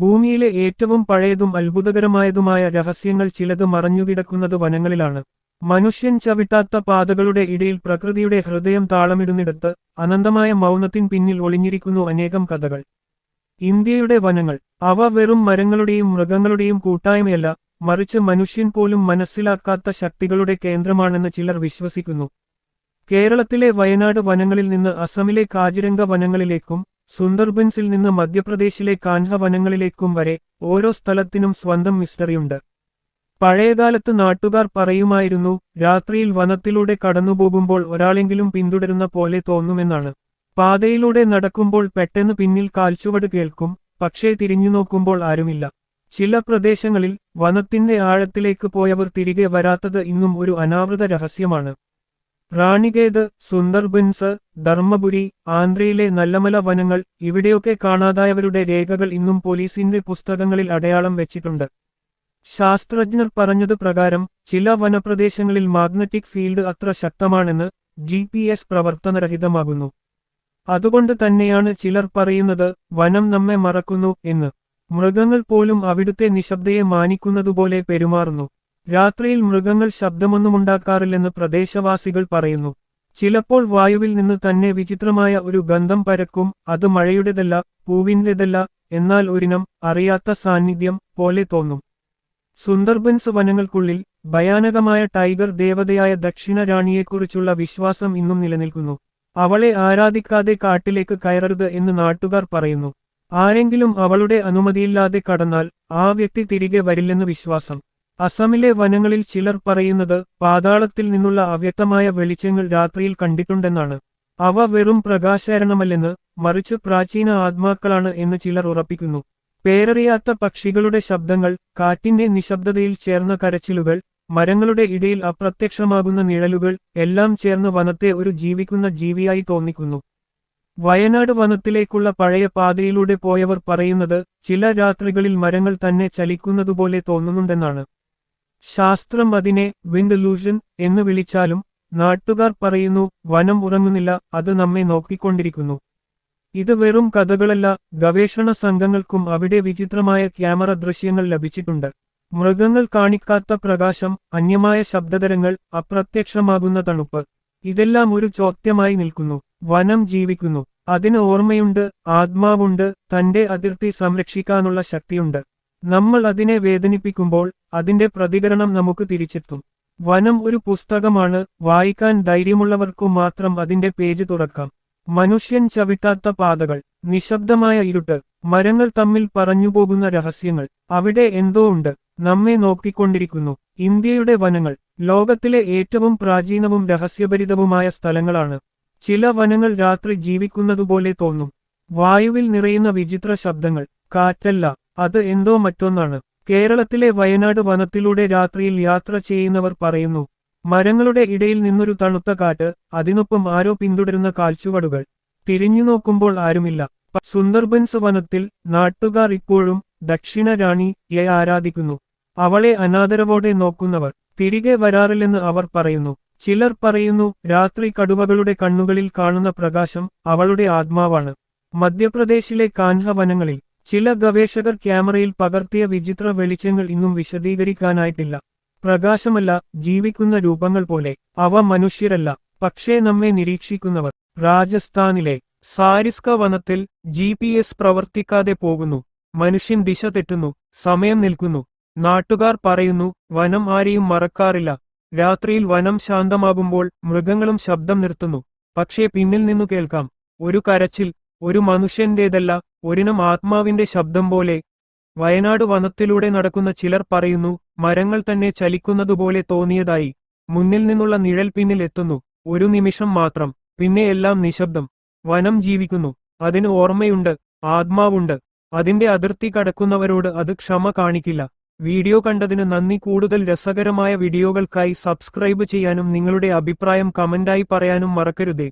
ഭൂമിയിലെ ഏറ്റവും പഴയതും അത്ഭുതകരമായതുമായ രഹസ്യങ്ങൾ ചിലത് മറഞ്ഞുകിടക്കുന്നത് വനങ്ങളിലാണ്. മനുഷ്യൻ ചവിട്ടാത്ത പാതകളുടെ ഇടയിൽ പ്രകൃതിയുടെ ഹൃദയം താളമിടുന്നിടത്ത് അനന്തമായ മൗനത്തിൻ പിന്നിൽ ഒളിഞ്ഞിരിക്കുന്നു അനേകം കഥകൾ. ഇന്ത്യയുടെ വനങ്ങൾ. അവ വെറും മരങ്ങളുടെയും മൃഗങ്ങളുടെയും കൂട്ടായ്മയല്ല മറിച്ച് മനുഷ്യൻ പോലും മനസ്സിലാക്കാത്ത ശക്തികളുടെ കേന്ദ്രമാണെന്ന് ചിലർ വിശ്വസിക്കുന്നു. കേരളത്തിലെ വയനാട് വനങ്ങളിൽ നിന്ന് അസമിലെ കാജിരംഗ വനങ്ങളിലേക്കും സുന്ദർബൻസിൽ നിന്ന് മധ്യപ്രദേശിലെ കാൻഹ വനങ്ങളിലേക്കും വരെ ഓരോ സ്ഥലത്തിനും സ്വന്തം മിസ്റ്ററിയുണ്ട്. പഴയകാലത്ത് നാട്ടുകാർ പറയുമായിരുന്നു രാത്രിയിൽ വനത്തിലൂടെ കടന്നുപോകുമ്പോൾ ഒരാളെങ്കിലും പിന്തുടരുന്ന പോലെ തോന്നുമെന്നാണ്. പാതയിലൂടെ നടക്കുമ്പോൾ പെട്ടെന്ന് പിന്നിൽ കാൽച്ചുവട് കേൾക്കും പക്ഷേ തിരിഞ്ഞു നോക്കുമ്പോൾ ആരുമില്ല. ചില പ്രദേശങ്ങളിൽ വനത്തിന്റെ ആഴത്തിലേക്ക് പോയവർ തിരികെ വരാത്തത് ഇന്നും ഒരു അനാവൃത രഹസ്യമാണ്. റാണികേത് സുന്ദർബിൻസ് ധർമ്മപുരി ആന്ധ്രയിലെ നല്ലമല വനങ്ങൾ ഇവിടെയൊക്കെ കാണാതായവരുടെ രേഖകൾ ഇന്നും പോലീസിന്റെ പുസ്തകങ്ങളിൽ അടയാളം വെച്ചിട്ടുണ്ട്. ശാസ്ത്രജ്ഞർ പറഞ്ഞത് പ്രകാരം ചില വനപ്രദേശങ്ങളിൽ മാഗ്നറ്റിക് ഫീൽഡ് അത്ര ശക്തമാണെന്ന് ജി പി എസ് പ്രവർത്തനരഹിതമാകുന്നു. അതുകൊണ്ട് തന്നെയാണ് ചിലർ പറയുന്നത് വനം നമ്മെ മറക്കുന്നു എന്ന്. മൃഗങ്ങൾ പോലും അവിടുത്തെ നിശബ്ദയെ മാനിക്കുന്നതുപോലെ പെരുമാറുന്നു. രാത്രിയിൽ മൃഗങ്ങൾ ശബ്ദമൊന്നുമുണ്ടാക്കാറില്ലെന്ന് പ്രദേശവാസികൾ പറയുന്നു. ചിലപ്പോൾ വായുവിൽ നിന്ന് തന്നെ വിചിത്രമായ ഒരു ഗന്ധം പരക്കും അത് മഴയുടേതല്ല പൂവിന്റെതല്ല എന്നാൽ ഒരിനം അറിയാത്ത സാന്നിധ്യം പോലെ തോന്നും. സുന്ദർബൻസ് വനങ്ങൾക്കുള്ളിൽ ഭയാനകമായ ടൈഗർ ദേവതയായ ദക്ഷിണ റാണിയെക്കുറിച്ചുള്ള വിശ്വാസം ഇന്നും നിലനിൽക്കുന്നു. അവളെ ആരാധിക്കാതെ കാട്ടിലേക്ക് കയറരുത് എന്ന് നാട്ടുകാർ പറയുന്നു. ആരെങ്കിലും അവളുടെ അനുമതിയില്ലാതെ കടന്നാൽ ആ വ്യക്തി തിരികെ വരില്ലെന്ന് വിശ്വാസം. അസമിലെ വനങ്ങളിൽ ചിലർ പറയുന്നത് പാതാളത്തിൽ നിന്നുള്ള അവ്യക്തമായ വെളിച്ചങ്ങൾ രാത്രിയിൽ കണ്ടിട്ടുണ്ടെന്നാണ്. അവ വെറും പ്രകാശകരണമല്ലെന്ന് മറിച്ച് പ്രാചീന ആത്മാക്കളാണ് എന്ന് ചിലർ ഉറപ്പിക്കുന്നു. പേരറിയാത്ത പക്ഷികളുടെ ശബ്ദങ്ങൾ കാറ്റിന്റെ നിശബ്ദതയിൽ ചേർന്ന കരച്ചിലുകൾ മരങ്ങളുടെ ഇടയിൽ അപ്രത്യക്ഷമാകുന്ന നിഴലുകൾ എല്ലാം ചേർന്ന് വനത്തെ ഒരു ജീവിക്കുന്ന ജീവിയായി തോന്നിക്കുന്നു. വയനാട് വനത്തിലേക്കുള്ള പഴയ പാതയിലൂടെ പോയവർ പറയുന്നത് ചില രാത്രികളിൽ മരങ്ങൾ തന്നെ ചലിക്കുന്നതുപോലെ തോന്നുന്നുണ്ടെന്നാണ്. ശാസ്ത്രം അതിനെ വിൻഡ് ലൂഷൻ എന്ന് വിളിച്ചാലും നാട്ടുകാർ പറയുന്നു വനം ഉറങ്ങുന്നില്ല അത് നമ്മെ നോക്കിക്കൊണ്ടിരിക്കുന്നു. ഇത് വെറും കഥകളല്ല ഗവേഷണ സംഘങ്ങൾക്കും അവിടെ വിചിത്രമായ ക്യാമറ ദൃശ്യങ്ങൾ ലഭിച്ചിട്ടുണ്ട്. മൃഗങ്ങൾ കാണിക്കാത്ത പ്രകാശം അന്യമായ ശബ്ദതരങ്ങൾ അപ്രത്യക്ഷമാകുന്ന തണുപ്പ്. ഇതെല്ലാം ഒരു ചോദ്യമായി നിൽക്കുന്നു വനം ജീവിക്കുന്നു. അതിന് ഓർമ്മയുണ്ട് ആത്മാവുണ്ട് തന്റെ അതിർത്തി സംരക്ഷിക്കാനുള്ള ശക്തിയുണ്ട്. നമ്മൾ അതിനെ വേദനിപ്പിക്കുമ്പോൾ അതിന്റെ പ്രതികരണം നമുക്ക് തിരിച്ചെത്തും. വനം ഒരു പുസ്തകമാണ് വായിക്കാൻ ധൈര്യമുള്ളവർക്കു മാത്രം അതിന്റെ പേജ് തുറക്കാം. മനുഷ്യൻ ചവിട്ടാത്ത പാതകൾ നിശബ്ദമായ ഇരുട്ട് മരങ്ങൾ തമ്മിൽ പറഞ്ഞുപോകുന്ന രഹസ്യങ്ങൾ അവിടെ എന്തോ ഉണ്ട് നമ്മെ നോക്കിക്കൊണ്ടിരിക്കുന്നു. ഇന്ത്യയുടെ വനങ്ങൾ ലോകത്തിലെ ഏറ്റവും പ്രാചീനവും രഹസ്യഭരിതവുമായ സ്ഥലങ്ങളാണ്. ചില വനങ്ങൾ രാത്രി ജീവിക്കുന്നതുപോലെ തോന്നും. വായുവിൽ നിറയുന്ന വിചിത്ര ശബ്ദങ്ങൾ കാറ്റല്ല അത് എന്തോ മറ്റൊന്നാണ്. കേരളത്തിലെ വയനാട് വനത്തിലൂടെ രാത്രിയിൽ യാത്ര ചെയ്യുന്നവർ പറയുന്നു മരങ്ങളുടെ ഇടയിൽ നിന്നൊരു തണുത്ത കാറ്റ് അതിനൊപ്പം ആരോ പിന്തുടരുന്ന കാൽച്ചുവടുകൾ. തിരിഞ്ഞു നോക്കുമ്പോൾ ആരുമില്ല. സുന്ദർബൻസ് വനത്തിൽ നാട്ടുകാർ ഇപ്പോഴും ദക്ഷിണ റാണിയെ ആരാധിക്കുന്നു. അവളെ അനാദരവോടെ നോക്കുന്നവർ. തിരികെ വരാറില്ലെന്ന് അവർ പറയുന്നു. ചിലർ പറയുന്നു രാത്രി കടുവകളുടെ കണ്ണുകളിൽ കാണുന്ന പ്രകാശം അവളുടെ ആത്മാവാണ്. മധ്യപ്രദേശിലെ കാൻഹ വനങ്ങളിൽ ചില ഗവേഷകർ ക്യാമറയിൽ പകർത്തിയ വിചിത്ര വെളിച്ചങ്ങൾ ഇന്നും വിശദീകരിക്കാനായിട്ടില്ല. പ്രകാശമല്ല ജീവിക്കുന്ന രൂപങ്ങൾ പോലെ. അവ മനുഷ്യരല്ല പക്ഷേ നമ്മെ നിരീക്ഷിക്കുന്നവർ. രാജസ്ഥാനിലെ സാരിസ്ക വനത്തിൽ ജി പി എസ് പ്രവർത്തിക്കാതെ പോകുന്നു. മനുഷ്യൻ ദിശ തെറ്റുന്നു സമയം നിൽക്കുന്നു. നാട്ടുകാർ പറയുന്നു വനം ആരെയും മറക്കാറില്ല. രാത്രിയിൽ വനം ശാന്തമാകുമ്പോൾ മൃഗങ്ങളും ശബ്ദം നിർത്തുന്നു. പക്ഷേ പിന്നിൽ നിന്നു കേൾക്കാം ഒരു കരച്ചിൽ ഒരു മനുഷ്യന്റേതല്ല ഒരിനം ആത്മാവിന്റെ ശബ്ദം പോലെ. വയനാട് വനത്തിലൂടെ നടക്കുന്ന ചിലർ പറയുന്നു മരങ്ങൾ തന്നെ ചലിക്കുന്നതുപോലെ തോന്നിയതായി. മുന്നിൽ നിന്നുള്ള നിഴൽ പിന്നിൽ എത്തുന്നു ഒരു നിമിഷം മാത്രം പിന്നെ എല്ലാം നിശബ്ദം. വനം ജീവിക്കുന്നു അതിന് ഓർമ്മയുണ്ട് ആത്മാവുണ്ട്. അതിന്റെ അതിർത്തി കടക്കുന്നവരോട് അത് ക്ഷമ കാണിക്കില്ല. വീഡിയോ കണ്ടതിന് നന്ദി. കൂടുതൽ രസകരമായ വീഡിയോകൾക്കായി സബ്സ്ക്രൈബ് ചെയ്യാനും നിങ്ങളുടെ അഭിപ്രായം കമന്റായി പറയാനും മറക്കരുതേ.